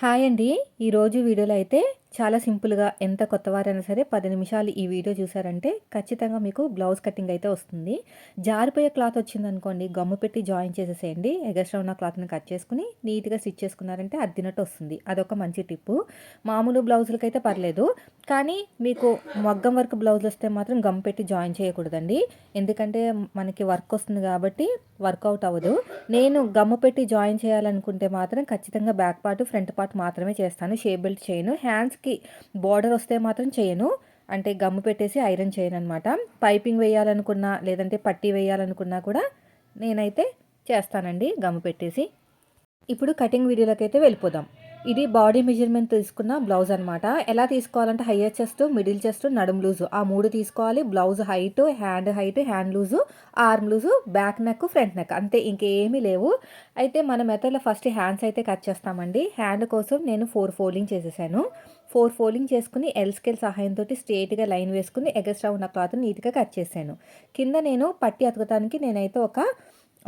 Hi అండి. ఈరోజు వీడియోలో అయితే చాలా సింపుల్గా ఎంత కొత్తవారైనా సరే పది నిమిషాలు ఈ వీడియో చూసారంటే ఖచ్చితంగా మీకు బ్లౌజ్ కటింగ్ అయితే వస్తుంది. జారిపోయే క్లాత్ వచ్చిందనుకోండి గమ్ము పెట్టి జాయిన్ చేసేసేయండి. ఎగస్ట్రా ఉన్న క్లాత్ని కట్ చేసుకుని నీట్గా స్టిచ్ చేసుకున్నారంటే అద్దినట్టు వస్తుంది. అదొక మంచి టిప్పు. మామూలు బ్లౌజులకైతే పర్లేదు కానీ మీకు మగ్గం వర్క్ బ్లౌజ్ వస్తే మాత్రం గమ్ పెట్టి జాయిన్ చేయకూడదండి. ఎందుకంటే మనకి వర్క్ వస్తుంది కాబట్టి వర్కౌట్ అవ్వదు. నేను గమ్ము పెట్టి జాయిన్ చేయాలనుకుంటే మాత్రం ఖచ్చితంగా బ్యాక్ పార్ట్ ఫ్రంట్ పార్ట్ మాత్రమే చేస్తాను. షేప్ బెల్ట్ చేయను హ్యాండ్స్కి బార్డర్ వస్తే మాత్రం చేయను. అంటే గమ్ము పెట్టేసి ఐరన్ చేయను అనమాట పైపింగ్ వేయాలనుకున్నా లేదంటే పట్టీ వేయాలనుకున్నా కూడా నేనైతే చేస్తానండి గమ్ము పెట్టేసి. ఇప్పుడు కటింగ్ వీడియోలోకి అయితే వెళ్ళిపోదాం. ఇది బాడీ మెజర్మెంట్ తీసుకున్న బ్లౌజ్ అనమాట ఎలా తీసుకోవాలంటే హయ్యర్ చెస్ట్ మిడిల్ చెస్ట్ నడుము లూజు. ఆ మూడు తీసుకోవాలి. Blouse height hand height hand loose arm loose back neck front neck. అంతే ఇంకేమీ లేవు. అయితే మన మెథడ్లో ఫస్ట్ హ్యాండ్స్ అయితే కట్ చేస్తామండి. హ్యాండ్ కోసం నేను ఫోర్ ఫోల్డింగ్ చేసేసాను. ఫోర్ ఫోల్డింగ్ చేసుకుని ఎల్ స్కేల్ సహాయంతో స్ట్రేట్గా లైన్ వేసుకుని ఎగస్ట్రా ఉన్న క్లాత్ని నీట్గా కట్ చేశాను. కింద నేను పట్టి అతకటానికి నేనైతే ఒక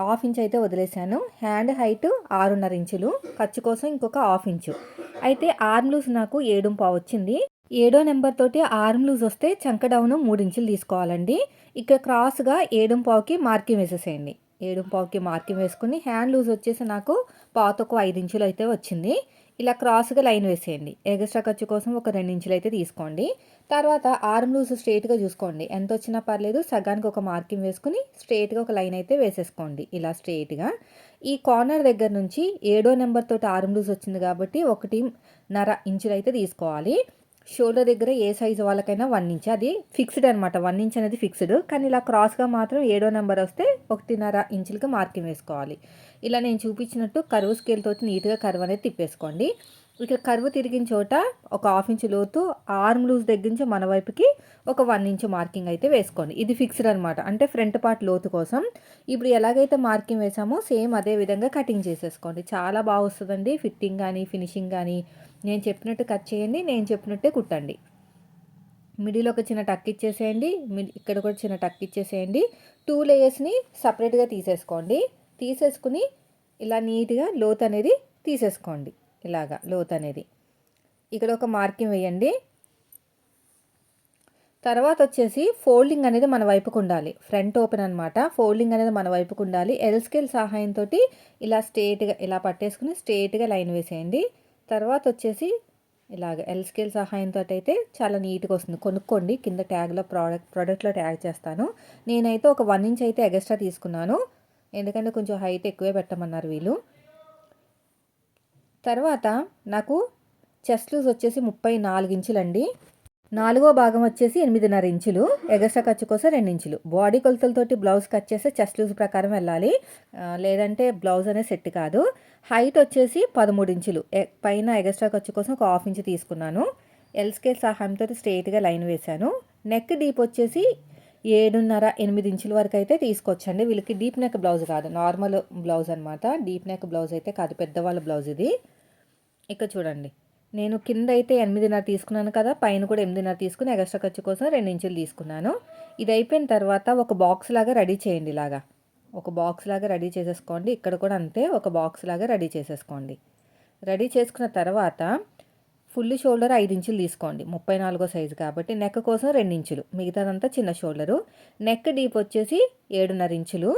హాఫ్ ఇంచ్ అయితే వదిలేశాను. హ్యాండ్ హైట్ ఆరున్నర ఇంచులు ఖర్చు కోసం ఇంకొక హాఫ్ ఇంచు అయితే ఆర్మ్ లూజ్ నాకు ఏడు పావు వచ్చింది. ఏడో నెంబర్ తోటి ఆర్మ్ లూజ్ వస్తే చంక డౌన్ మూడు ఇంచులు తీసుకోవాలండి. ఇక్కడ క్రాస్గా ఏడు పావుకి మార్కింగ్ వేసేసేయండి. ఏడు పావుకి మార్కింగ్ వేసుకుని హ్యాండ్ లూజ్ వచ్చేసి నాకు పాతకు ఐదు ఇంచులు అయితే వచ్చింది. ఇలా క్రాస్గా లైన్ వేసేయండి. ఎగస్ట్రా ఖర్చు కోసం ఒక రెండు ఇంచులు అయితే తీసుకోండి. తర్వాత ఆర్మ్ లూజ్ స్ట్రేట్గా చూసుకోండి. ఎంత వచ్చినా పర్లేదు సగానికి ఒక మార్కింగ్ వేసుకుని స్ట్రేట్గా ఒక లైన్ అయితే వేసేసుకోండి. ఇలా స్ట్రేట్గా ఈ కార్నర్ దగ్గర నుంచి ఏడో నెంబర్ తోటి ఆర్మ్ లూజ్ వచ్చింది కాబట్టి ఒకటి నర ఇంచులు అయితే తీసుకోవాలి. షోల్డర్ దగ్గర ఏ సైజు వాళ్ళకైనా వన్ ఇంచ్ అది ఫిక్స్డ్ అనమాట వన్ ఇంచ్ అనేది ఫిక్స్డ్ కానీ ఇలా క్రాస్గా మాత్రం ఏడో నెంబర్ వస్తే ఒకటిన్నర ఇంచులకి మార్కింగ్ వేసుకోవాలి. ఇలా నేను చూపించినట్టు కరువు స్కేల్తో నీట్గా కరువు అనేది తిప్పేసుకోండి. ఇక్కడ కరువు తిరిగిన చోట ఒక హాఫ్ ఇంచ్ లోతు ఆర్మ్ లూజ్ దగ్గర నుంచి మన వైపుకి ఒక వన్ ఇంచ్ మార్కింగ్ అయితే వేసుకోండి. ఇది ఫిక్స్డ్ అనమాట అంటే ఫ్రంట్ పార్ట్ లోతు కోసం. ఇప్పుడు ఎలాగైతే మార్కింగ్ వేసామో సేమ్ అదే విధంగా కటింగ్ చేసేసుకోండి. చాలా బాగా వస్తుందండి. ఫిట్టింగ్ కానీ ఫినిషింగ్ కానీ నేను చెప్పినట్టు కట్ చేయండి నేను చెప్పినట్టే కుట్టండి. మిడిల్ ఒక చిన్న టక్ ఇచ్చేసేయండి. ఇక్కడ కూడా చిన్న టక్ ఇచ్చేసేయండి. టూ లేయర్స్ని సపరేట్గా తీసేసుకోండి. తీసేసుకుని ఇలా నీట్గా లోత్ అనేది తీసేసుకోండి. ఇలాగా లోత్ అనేది. ఇక్కడ ఒక మార్కింగ్ వేయండి. తర్వాత వచ్చేసి ఫోల్డింగ్ అనేది మన వైపుకు ఉండాలి. ఫ్రంట్ ఓపెన్ అనమాట ఫోల్డింగ్ అనేది మన వైపుకు ఉండాలి. ఎల్ స్కేల్ సహాయంతో ఇలా స్ట్రేట్గా ఇలా పట్టేసుకుని స్ట్రేట్గా లైన్ వేసేయండి. తర్వాత వచ్చేసి ఇలాగ ఎల్ స్కేల్ సహాయంతో అయితే చాలా నీట్గా వస్తుంది. కొనుక్కోండి. కింద ట్యాగ్లో ప్రోడక్ట్ ప్రోడక్ట్లో ట్యాగ్ చేస్తాను. నేనైతే ఒక వన్ ఇంచ్ అయితే ఎగస్ట్రా తీసుకున్నాను. ఎందుకంటే కొంచెం హైట్ ఎక్కువే పెట్టమన్నారు వీళ్ళు. తర్వాత నాకు చెస్ట్ లూజ్ వచ్చేసి ముప్పై నాలుగు ఇంచులండి. నాలుగో భాగం వచ్చేసి ఎనిమిదిన్నర ఇంచులు. ఎగస ఖర్చు కోసం రెండు ఇంచులు. బాడీ కొలతలతోటి బ్లౌజ్ కట్ చేస్తే చెస్ట్ లూజ్ ప్రకారం వెళ్ళాలి. లేదంటే బ్లౌజ్ అనేది సెట్ కాదు. హైట్ వచ్చేసి పదమూడు ఇంచులు. పైన ఎగస్ట్రా ఖర్చు కోసం ఒక హాఫ్ ఇంచ్ తీసుకున్నాను. ఎల్ స్కేల్ సహాయంతో స్ట్రెయిట్గా లైన్ వేశాను. నెక్ డీప్ వచ్చేసి ఏడున్నర ఎనిమిది ఇంచుల వరకు అయితే తీసుకొచ్చండి. వీళ్ళకి డీప్ నెక్ బ్లౌజ్ కాదు నార్మల్ బ్లౌజ్ అనమాట డీప్ నెక్ బ్లౌజ్ అయితే కాదు పెద్దవాళ్ళ బ్లౌజ్ ఇది. ఇక్కడ చూడండి నేను కింద అయితే ఎనిమిదిన్నర తీసుకున్నాను కదా పైన కూడా ఎనిమిదిన్నర తీసుకుని ఎగస్ట్రా ఖర్చు కోసం రెండు ఇంచులు తీసుకున్నాను. ఇది అయిపోయిన తర్వాత ఒక బాక్స్ లాగా రెడీ చేయండి ఇలాగా. ఒక బాక్స్ లాగా రెడీ చేసేసుకోండి. ఇక్కడ కూడా అంతే ఒక బాక్స్ లాగా రెడీ చేసేసుకోండి. రెడీ చేసుకున్న తర్వాత ఫుల్ షోల్డర్ ఐదు ఇంచులు తీసుకోండి. ముప్పై నాలుగో సైజు కాబట్టి నెక్ కోసం రెండు ఇంచులు. మిగతాదంతా చిన్న షోల్డరు. నెక్ డీప్ వచ్చేసి ఏడున్నర ఇంచులు.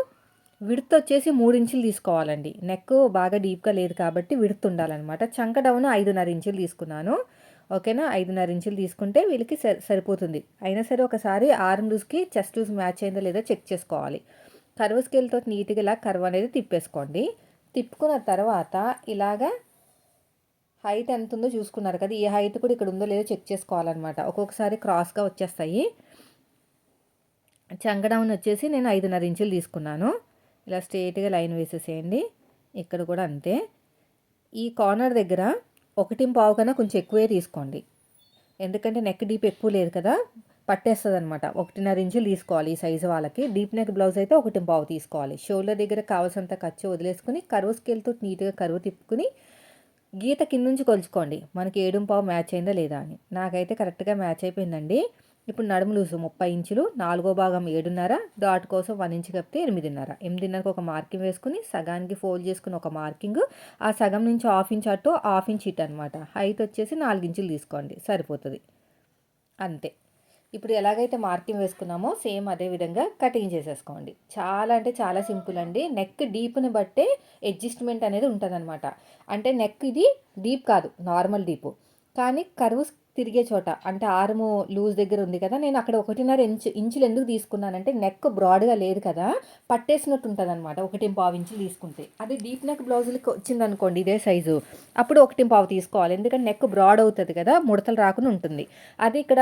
విడత్ వచ్చేసి మూడు ఇంచులు తీసుకోవాలండి. నెక్ బాగా డీప్గా లేదు కాబట్టి విడత్ ఉండాలన్నమాట. చంక డౌన్ ఐదున్నర ఇంచులు తీసుకున్నాను. ఓకేనా? ఐదున్నర ఇంచులు తీసుకుంటే వీళ్ళకి సరిపోతుంది. అయినా సరే ఒకసారి ఆర్మ్ లూజ్కి చెస్ట్ లూజ్ మ్యాచ్ అయిందో లేదో చెక్ చేసుకోవాలి. కర్వ్ స్కేల్తో నీట్గా ఇలా కర్వ్ అనేది తిప్పేసుకోండి. తిప్పుకున్న తర్వాత ఇలాగా హైట్ ఎంత ఉందో చూసుకున్నారు కదా ఈ హైట్ కూడా ఇక్కడ ఉందో లేదో చెక్ చేసుకోవాలన్నమాట. ఒక్కొక్కసారి క్రాస్గా వచ్చేస్తాయి. చంక వచ్చేసి నేను ఐదున్నర ఇంచులు తీసుకున్నాను. ఇలా స్ట్రేట్గా లైన్ వేసేసేయండి. ఇక్కడ కూడా అంతే. ఈ కార్నర్ దగ్గర ఒకటి పావు కన్నా కొంచెం ఎక్కువే తీసుకోండి. ఎందుకంటే నెక్ డీప్ ఎక్కువ లేదు కదా పట్టేస్తుంది అనమాట ఒకటిన్నర ఇంచులు తీసుకోవాలి ఈ సైజు వాళ్ళకి. డీప్ నెక్ బ్లౌజ్ అయితే ఒకటి పావు తీసుకోవాలి. షోల్డర్ దగ్గర కావాల్సినంత ఖర్చు వదిలేసుకుని కరువు స్కేల్తో నీట్గా కరువు తిప్పుకుని గీత కింద నుంచి కొలుచుకోండి. మనకి ఏడుంపావు మ్యాచ్ అయిందా లేదా అని. నాకైతే కరెక్ట్గా మ్యాచ్ అయిపోయిందండి. ఇప్పుడు నడుము లూజు ముప్పై ఇంచులు నాలుగో భాగం ఏడున్నర డాట్ కోసం వన్ ఇంచు కప్పితే ఎనిమిదిన్నర. ఎనిమిదిన్నరకు ఒక మార్కింగ్ వేసుకుని సగానికి ఫోల్డ్ చేసుకుని ఒక మార్కింగ్. ఆ సగం నుంచి హాఫ్ ఇంచ్ అటు హాఫ్ ఇంచ్ ఇటు అనమాట హైట్ వచ్చేసి నాలుగు ఇంచులు తీసుకోండి. సరిపోతుంది. అంతే. ఇప్పుడు ఎలాగైతే మార్కింగ్ వేసుకున్నామో సేమ్ అదే విధంగా కటింగ్ చేసేసుకోండి. చాలా అంటే చాలా సింపుల్ అండి. నెక్ డీప్ని బట్టే అడ్జస్ట్మెంట్ అనేది ఉంటుందన్నమాట. అంటే నెక్ ఇది డీప్ కాదు నార్మల్ డీప్. కానీ కరువు తిరిగే చోట. అంటే ఆర్ము లూజ్ దగ్గర ఉంది కదా నేను అక్కడ ఒకటిన్నర ఇంచు ఇంచులు ఎందుకు తీసుకున్నానంటే నెక్ బ్రాడ్గా లేదు కదా పట్టేసినట్టు ఉంటుంది అనమాట ఒకటి పావు ఇంచులు తీసుకుంటే. అది డీప్ నెక్ బ్లౌజులకి వచ్చిందనుకోండి ఇదే సైజు. అప్పుడు ఒకటి పావు తీసుకోవాలి. ఎందుకంటే నెక్ బ్రాడ్ అవుతుంది కదా ముడతలు రాకుండా ఉంటుంది. అది ఇక్కడ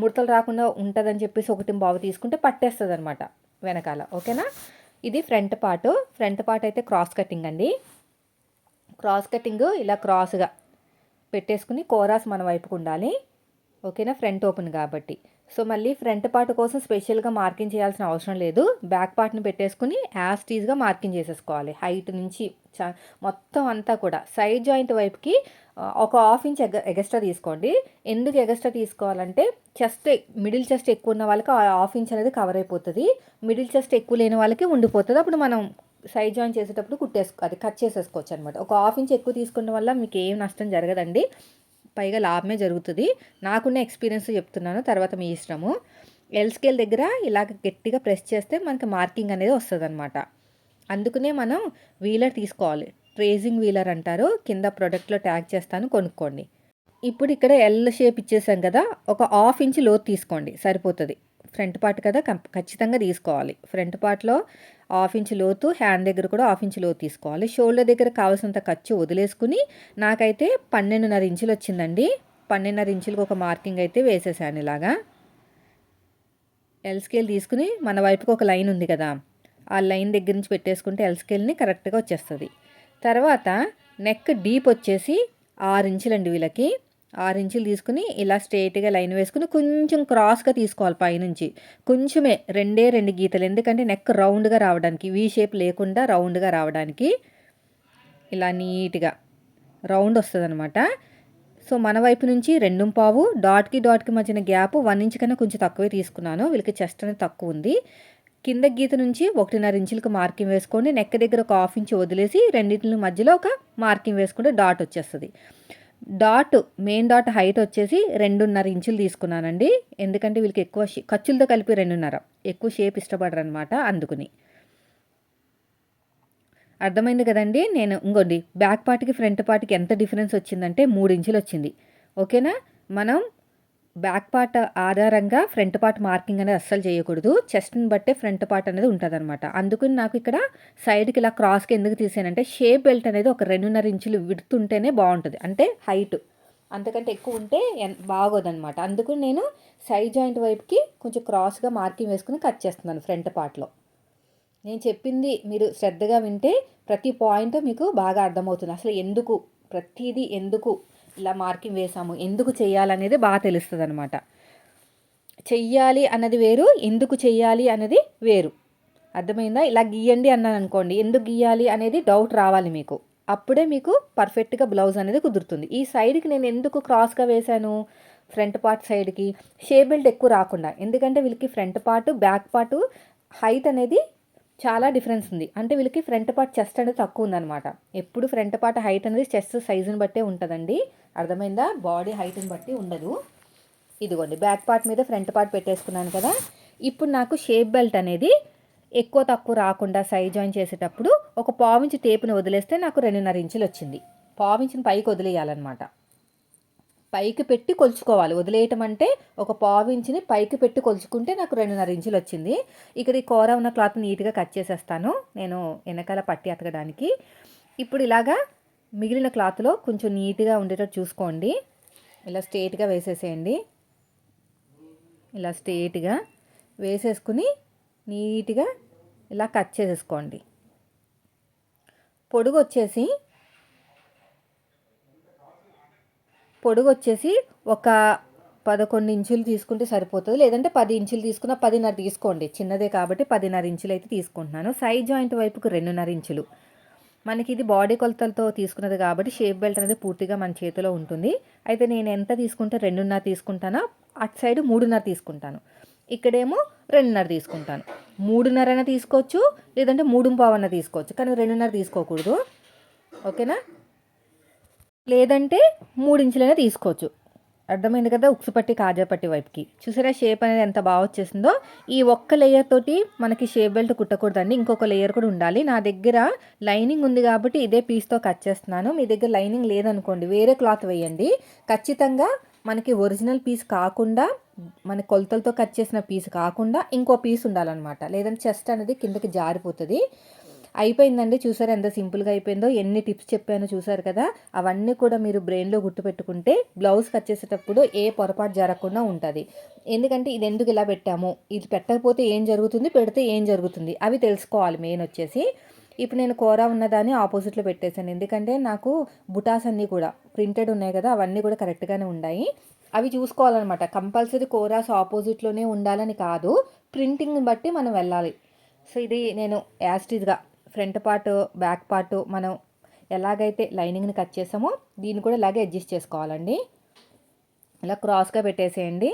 ముడతలు రాకుండా ఉంటుందని చెప్పేసి ఒకటి పావు తీసుకుంటే పట్టేస్తుంది అనమాట వెనకాల. ఓకేనా? ఇది ఫ్రంట్ పార్ట్. ఫ్రంట్ పార్ట్ అయితే క్రాస్ కటింగ్ అండి. క్రాస్ కటింగ్ ఇలా క్రాస్గా పెట్టేసుకుని కోరాస్ మన వైపుకు ఉండాలి. ఓకేనా? ఫ్రంట్ ఓపెన్ కాబట్టి. సో మళ్ళీ ఫ్రంట్ పార్ట్ కోసం స్పెషల్గా మార్కింగ్ చేయాల్సిన అవసరం లేదు. బ్యాక్ పార్ట్ని పెట్టేసుకుని యాస్టీజ్గా మార్కింగ్ చేసేసుకోవాలి. హైట్ నుంచి చ మొత్తం అంతా కూడా. సైడ్ జాయింట్ వైపుకి ఒక హాఫ్ ఇంచ్ ఎగ ఎగస్ట్రా తీసుకోండి. ఎందుకు ఎగస్ట్రా తీసుకోవాలంటే చెస్ట్ మిడిల్ చెస్ట్ ఎక్కువ ఉన్న వాళ్ళకి హాఫ్ ఇంచ్ అనేది కవర్ అయిపోతుంది. మిడిల్ చెస్ట్ ఎక్కువ లేని వాళ్ళకి ఉండిపోతుంది. అప్పుడు మనం సైడ్ జాయిన్ చేసేటప్పుడు కుట్టేసుకో అది కట్ చేసేసుకోవచ్చు అనమాట ఒక హాఫ్ ఇంచ్ ఎక్కువ తీసుకున్న వల్ల మీకు ఏం నష్టం జరగదండి. పైగా లాభమే జరుగుతుంది. నాకున్న ఎక్స్పీరియన్స్ చెప్తున్నాను తర్వాత మీ ఇష్టము. ఎల్ స్కేల్ దగ్గర ఇలాగ గట్టిగా ప్రెస్ చేస్తే మనకి మార్కింగ్ అనేది వస్తుంది అనమాట అందుకనే మనం వీలర్ తీసుకోవాలి. ట్రేజింగ్ వీలర్ అంటారు. కింద ప్రోడక్ట్లో ట్యాగ్ చేస్తాను కొనుక్కోండి. ఇప్పుడు ఇక్కడ ఎల్ షేప్ ఇచ్చేసాం కదా ఒక హాఫ్ ఇంచ్ లోతు తీసుకోండి. సరిపోతుంది. ఫ్రంట్ పార్ట్ కదా ఖచ్చితంగా తీసుకోవాలి. ఫ్రంట్ పార్ట్లో హాఫ్ ఇంచ్ లోతు హ్యాండ్ దగ్గర కూడా హాఫ్ ఇంచ్ లోతు తీసుకోవాలి. షోల్డర్ దగ్గర కావాల్సినంత ఖర్చు వదిలేసుకుని నాకైతే పన్నెండున్నర ఇంచులు వచ్చిందండి. పన్నెండున్నర ఇంచులకు ఒక మార్కింగ్ అయితే వేసేసాను ఇలాగా. ఎల్ స్కేల్ తీసుకుని మన వైపుకి ఒక లైన్ ఉంది కదా ఆ లైన్ దగ్గర నుంచి పెట్టేసుకుంటే ఎల్ స్కేల్ని కరెక్ట్గా వచ్చేస్తుంది. తర్వాత నెక్ డీప్ వచ్చేసి ఆరు ఇంచులండి వీళ్ళకి. ఆరు ఇంచులు తీసుకుని ఇలా స్ట్రైట్గా లైన్ వేసుకుని కొంచెం క్రాస్గా తీసుకోవాలి పైనుంచి. కొంచెమే రెండే రెండు గీతలు. ఎందుకంటే నెక్ రౌండ్గా రావడానికి వీ షేప్ లేకుండా రౌండ్గా రావడానికి ఇలా నీట్గా రౌండ్ వస్తుంది అనమాట సో మన వైపు నుంచి రెండు పావు డాట్కి డాట్కి మధ్యన గ్యాప్ వన్ ఇంచ్ కన్నా కొంచెం తక్కువే తీసుకున్నాను. వీళ్ళకి చెస్ట్ అనేది తక్కువ ఉంది. కింద గీత నుంచి ఒకటిన్నర ఇంచులకు మార్కింగ్ వేసుకోండి. నెక్ దగ్గర ఒక హాఫ్ ఇంచ్ వదిలేసి రెండింటి మధ్యలో ఒక మార్కింగ్ వేసుకుంటే డాట్ వచ్చేస్తుంది. డాట్ మెయిన్ డాట్ హైట్ వచ్చేసి రెండున్నర ఇంచులు తీసుకున్నానండి. ఎందుకంటే వీళ్ళకి ఎక్కువ ఖర్చులతో కలిపి రెండున్నర. ఎక్కువ షేప్ ఇష్టపడరు అనమాట అందుకుని. అర్థమైంది కదండి? నేను ఇంకోండి బ్యాక్ పార్ట్కి ఫ్రంట్ పార్ట్కి ఎంత డిఫరెన్స్ వచ్చిందంటే మూడు ఇంచులు వచ్చింది. ఓకేనా? మనం బ్యాక్ పార్ట్ ఆధారంగా ఫ్రంట్ పార్ట్ మార్కింగ్ అనేది అస్సలు చేయకూడదు. చెస్ట్ని బట్టే ఫ్రంట్ పార్ట్ అనేది ఉంటుంది అనమాట అందుకని నాకు ఇక్కడ సైడ్కి ఇలా క్రాస్కి ఎందుకు తీసానంటే షేప్ బెల్ట్ అనేది ఒక రెండున్నర ఇంచులు విడుతుంటేనే బాగుంటుంది. అంటే హైట్ అంతకంటే ఎక్కువ ఉంటే బాగోదనమాట అందుకని నేను సైడ్ జాయింట్ వైపుకి కొంచెం క్రాస్గా మార్కింగ్ వేసుకుని కట్ చేస్తున్నాను ఫ్రంట్ పార్ట్లో నేను చెప్పింది మీరు శ్రద్ధగా వింటే ప్రతి పాయింట్ మీకు బాగా అర్థమవుతుంది. అసలు ఎందుకు? ప్రతిదీ ఎందుకు? ఇలా మార్కింగ్ వేసాము ఎందుకు చేయాలనేది బాగా తెలుస్తుంది అనమాట చెయ్యాలి అన్నది వేరు ఎందుకు చెయ్యాలి అనేది వేరు. అర్థమైందా? ఇలా గీయండి అన్నాను అనుకోండి ఎందుకు గీయాలి అనేది డౌట్ రావాలి మీకు. అప్పుడే మీకు పర్ఫెక్ట్గా బ్లౌజ్ అనేది కుదురుతుంది. ఈ సైడ్కి నేను ఎందుకు క్రాస్గా వేశాను? ఫ్రంట్ పార్ట్ సైడ్కి షే బెల్ట్ ఎక్కువ రాకుండా. ఎందుకంటే వీళ్ళకి front part back part height అనేది చాలా డిఫరెన్స్ ఉంది. అంటే వీళ్ళకి ఫ్రంట్ పార్ట్ చెస్ట్ అనేది తక్కువ ఉందన్నమాట. ఎప్పుడు ఫ్రంట్ పార్ట్ హైట్ అనేది చెస్ట్ సైజుని బట్టే ఉంటుందండి. అర్థమైందా? బాడీ హైట్ని బట్టి ఉండదు. ఇదిగోండి బ్యాక్ పార్ట్ మీద ఫ్రంట్ పార్ట్ పెట్టేసుకున్నాను కదా. ఇప్పుడు నాకు షేప్ బెల్ట్ అనేది ఎక్కువ తక్కువ రాకుండా సైజ్ జాయిన్ చేసేటప్పుడు ఒక పావించి టేపుని వదిలేస్తే నాకు రెండున్నర ఇంచులు వచ్చింది. పావించిన పైకి వదిలేయాలన్నమాట. పైకి పెట్టి కొలుచుకోవాలి. వదిలేయటం అంటే ఒక పావు ఇంచుని పైకి పెట్టి కొలుచుకుంటే నాకు రెండున్నర ఇంచులు వచ్చింది. ఇక్కడ ఈ కూర ఉన్న క్లాత్ నీట్గా కట్ చేసేస్తాను. నేను వెనకాల పట్టి అతకడానికి. ఇప్పుడు ఇలాగా మిగిలిన క్లాత్లో కొంచెం నీట్గా ఉండేటట్టు చూసుకోండి. ఇలా స్ట్రేట్గా వేసేసేయండి. ఇలా స్ట్రేట్గా వేసేసుకుని నీట్గా ఇలా కట్ చేసేసుకోండి. పొడుగు వచ్చేసి పొడుగు వచ్చేసి ఒక పదకొండు ఇంచులు తీసుకుంటే సరిపోతుంది. లేదంటే పది ఇంచులు తీసుకున్న పదిన్నర తీసుకోండి. చిన్నదే కాబట్టి పదిన్నర ఇంచులు అయితే తీసుకుంటున్నాను. సైడ్ జాయింట్ వైపుకు రెండున్నర ఇంచులు. మనకి ఇది బాడీ కొలతలతో తీసుకున్నది కాబట్టి షేప్ బెల్ట్ అనేది పూర్తిగా మన చేతిలో ఉంటుంది. అయితే నేను ఎంత తీసుకుంటే రెండున్నర తీసుకుంటానో అటు సైడ్ మూడున్నర తీసుకుంటాను. ఇక్కడేమో రెండున్నర తీసుకుంటాను. మూడున్నర అయినా తీసుకోవచ్చు లేదంటే మూడు పావన్న తీసుకోవచ్చు. కానీ రెండున్నర తీసుకోకూడదు. ఓకేనా? లేదంటే మూడు ఇంచులైనా తీసుకోవచ్చు. అర్థమైంది కదా ఉక్సు పట్టి కాజా పట్టి వైపుకి. చూసారా షేప్ అనేది ఎంత బాగా వచ్చేసిందో? ఈ ఒక్క లేయర్ తోటి మనకి షేప్ బెల్ట్ కుట్టకూడదండి. ఇంకొక లేయర్ కూడా ఉండాలి. నా దగ్గర లైనింగ్ ఉంది కాబట్టి ఇదే పీస్తో కట్ చేస్తున్నాను. మీ దగ్గర లైనింగ్ లేదనుకోండి వేరే క్లాత్ వేయండి. ఖచ్చితంగా మనకి ఒరిజినల్ పీస్ కాకుండా మన కొలతలతో కట్ చేసిన పీస్ కాకుండా ఇంకో పీస్ ఉండాలన్నమాట. లేదంటే చెస్ట్ అనేది కిందకి జారిపోతుంది. అయిపోయిందండి. చూసారు ఎంత సింపుల్గా అయిపోయిందో. ఎన్ని టిప్స్ చెప్పానో చూసారు కదా. అవన్నీ కూడా మీరు బ్రెయిన్లో గుర్తుపెట్టుకుంటే బ్లౌజ్ కట్ చేసేటప్పుడు ఏ పొరపాటు జరగకుండా ఉంటుంది. ఎందుకంటే ఇది ఎందుకు ఇలా పెట్టాము? ఇది పెట్టకపోతే ఏం జరుగుతుంది? పెడితే ఏం జరుగుతుంది? అవి తెలుసుకోవాలి మెయిన్ వచ్చేసి. ఇప్పుడు నేను కూర ఉన్నదాన్ని ఆపోజిట్లో పెట్టేశాను. ఎందుకంటే నాకు బుటాస్ అన్నీ కూడా ప్రింటెడ్ ఉన్నాయి కదా అవన్నీ కూడా కరెక్ట్గానే ఉన్నాయి అవి చూసుకోవాలన్నమాట. కంపల్సరీ కోరాస్ ఆపోజిట్లోనే ఉండాలని కాదు. ప్రింటింగ్ని బట్టి మనం వెళ్ళాలి. సో ఇది నేను యాస్టిజ్గా ఫ్రంట్ పార్ట్ బ్యాక్ పార్ట్ మనం ఎలాగైతే లైనింగ్ని కట్ చేసామో దీన్ని కూడా ఇలాగే అడ్జస్ట్ చేసుకోవాలండి. ఇలా క్రాస్గా పెట్టేసేయండి.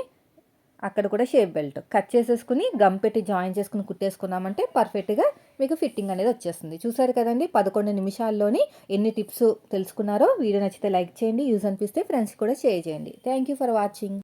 అక్కడ కూడా షేప్ బెల్ట్. కట్ చేసేసుకుని గమ్ పెట్టి జాయిన్ చేసుకుని కుట్టేసుకున్నామంటే పర్ఫెక్ట్గా మీకు ఫిట్టింగ్ అనేది వచ్చేస్తుంది. చూసారు కదండి పదకొండు నిమిషాల్లోని ఎన్ని టిప్స్ తెలుసుకున్నారో వీడియో నచ్చితే లైక్ చేయండి యూజ్ అనిపిస్తే ఫ్రెండ్స్ కూడా షేర్ చేయండి. Thank you for watching.